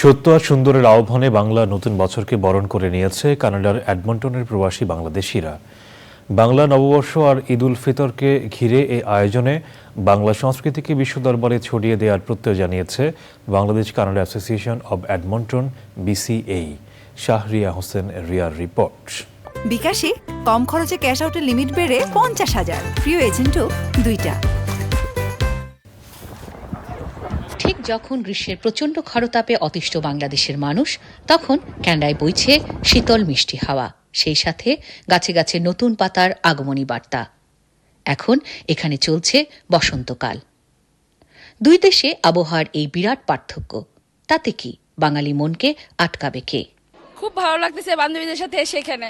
সত্য আর সুন্দরের আহ্বানে বাংলা নতুন বছরকে বরণ করে নিয়েছে কানাডার অ্যাডমন্টনের প্রবাসী বাংলাদেশিরা। বাংলা নববর্ষ আর ঈদ উল ফিতরকে ঘিরে এই আয়োজনে বাংলা সংস্কৃতিকে বিশ্ব দরবারে ছড়িয়ে দেওয়ার প্রত্যয় জানিয়েছে Bangladesh Canada association of Edmonton BCAE. Shahriya Hossain rear report. বিকাশে কম খরচে ক্যাশ আউটের লিমিট বেড়ে পঞ্চাশ হাজার। প্রিয় এজেন্টও দুইটা। ঠিক যখন গ্রীষ্মের প্রচণ্ড খরতাপে অতিষ্ঠ বাংলাদেশের মানুষ, তখন ক্যান্ডায় বইছে শীতল মিষ্টি হাওয়া। সেই সাথে গাছে গাছে নতুন পাতার আগমনী বার্তা। এখন এখানে চলছে বসন্তকাল। দুই দেশে আবহাওয়ার এই বিরাট পার্থক্য, তাতে কি বাঙালি মনকে আটকাবে কে? খুব ভালো লাগতেছে বান্ধবীদের সাথে এসে এখানে।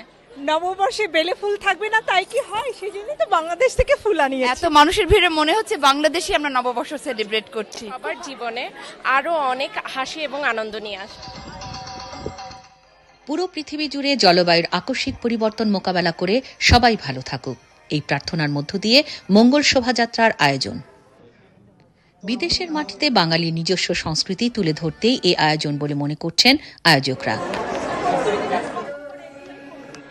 নববর্ষে বেলে ফুল থাকবে না তাই কি হয়? সেই জন্যই তো বাংলাদেশ থেকে ফুল আনিয়েছি। এত মানুষের ভিড়ে মনে হচ্ছে বাংলাদেশে আমরা নববর্ষ সেলিব্রেট করছি। সবার জীবনে আরও অনেক হাসি এবং আনন্দ নিয়ে আসে। পুরো পৃথিবী জুড়ে জলবায়ুর আকস্মিক পরিবর্তন মোকাবেলা করে সবাই ভালো থাকুক। এই প্রার্থনার মধ্য দিয়ে মঙ্গল শোভাযাত্রার আয়োজন। বিদেশের মাটিতে বাঙালির নিজস্ব সংস্কৃতি তুলে ধরতেই এই আয়োজন বলে মনে করছেন আয়োজকরা।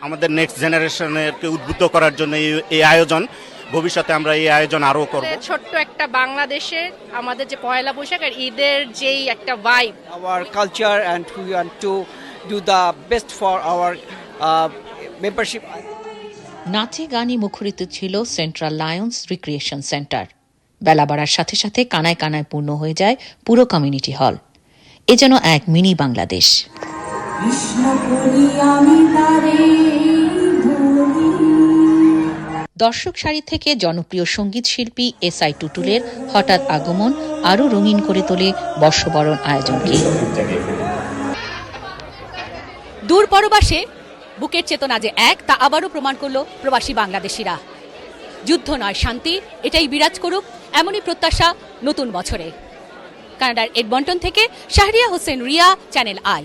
আমাদের নেক্সট জেনারেশনকে উদ্বুদ্ধ করার জন্য এই- আয়োজন। ভবিষ্যতে আমরা এই আয়োজন আরও করব। ছোট্ট একটা বাংলাদেশে আমাদের যে পয়লা বৈশাখ আর ঈদের যেই একটা vibe our culture and want to do the best for our uh, membership. নাচে গানে মুখরিত ছিল সেন্ট্রাল লায়ন্স রিক্রিয়েশন সেন্টার বেলা বাড়ার সাথে সাথে কানায় কানায় পূর্ণ হয়ে যায় পুরো কমিউনিটি হল এ যেন এক মিনি বাংলাদেশ। দর্শক সারি থেকে জনপ্রিয় সংগীত শিল্পী এস আই টুটুলের হঠাৎ আগমন আরও রঙিন করে তোলে বর্ষবরণ আয়োজনকে দূর পরবাসে বুকের চেতনা যে এক তা আবারও প্রমাণ করল প্রবাসী বাংলাদেশিরা। যুদ্ধ নয় শান্তি এটাই বিরাজ করুক এমনই প্রত্যাশা নতুন বছরে। কানাডার এডমন্টন থেকে শাহরিয়া হোসেন রিয়া চ্যানেল আই।